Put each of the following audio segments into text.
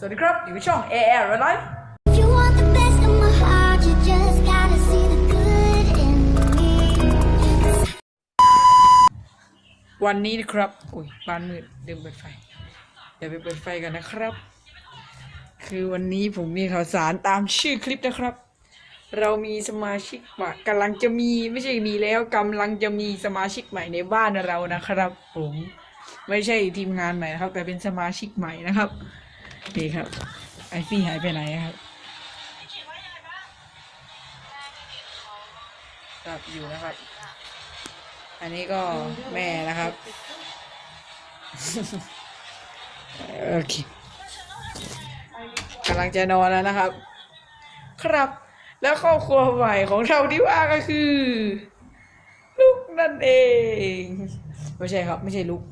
สวัสดีครับ อยู่กับช่อง AR Real Life If you want the best of my heart, you just gotta see the good in me. วันนี้นะครับอุ้ยบ้านมืดเดิมเปิดไฟ เดี๋ยวไปเปิดไฟกันนะครับ คือวันนี้ผมมีข่าวสารตามชื่อคลิปนะครับ เรามีสมาชิกใหม่กำลังจะมีไม่ใช่มีแล้วกำลังจะมีสมาชิกใหม่ในบ้านเรานะครับ ผม ไม่ใช่ทีมงานใหม่นะครับ แต่เป็นสมาชิกใหม่นะครับ นี่ครับ ไอฟี่หายไปไหนครับครับอยู่นะครับ อันนี้ก็แม่นะครับ โอเคกำลังจะนอนแล้วนะครับ ครับ แล้วครอบครัวใหม่ของเราที่ว่าก็คือ ลูกนั่นเอง ไม่ใช่ครับ ไม่ใช่ลูก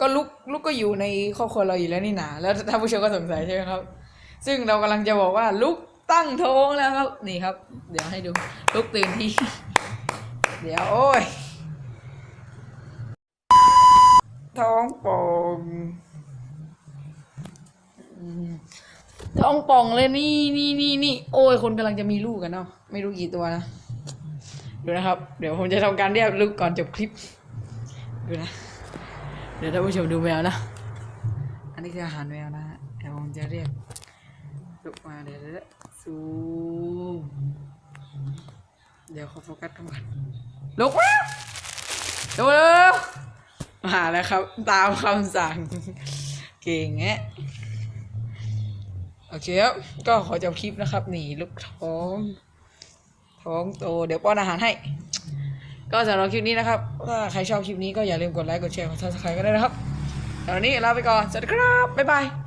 ก็ลูกลูกก็อยู่ในครอบครัวเราอยู่แล้วนี่นาแล้วท่านผู้ชมก็สงสัยใช่ไหมครับ ซึ่งเรากำลังจะบอกว่าลูกตั้งท้องแล้วครับ นี่ครับ เดี๋ยวให้ดูลูกตื่นที่ เดี๋ยวโอ้ย ท้องป่องท้องป่องเลยนี่นี่นี่นี่โอ้ยคนกำลังจะมีลูกกันเนาะไม่รู้กี่ตัวนะดูนะครับ เดี๋ยวผมจะทำการเรียกลูกก่อนจบคลิปดูนะ เดี๋ยวท่านผู้ชมดูแมวนะ อันนี้คืออาหารแมวนะฮะเดี๋ยวผมจะเรียกลูกมาเดี๋ยวเดี๋ยวซูมเดี๋ยวขอโฟกัสกันก่อนลูกมาดูเร็วมาแล้วครับ ตามคำสั่ง เก่งแงะโอเคครับ ก็ขอจบคลิปนะครับ นี่ลูกท้อง ท้องโต เดี๋ยวป้อนอาหารให้ ก็สำหรับคลิปนี้นะครับ ถ้าใครชอบคลิปนี้ก็อย่าลืมกดไลค์ กดแชร์ กดซับสไครต์ก็ได้นะครับตอนนี้ลาไปก่อน สวัสดีครับ บ๊ายบาย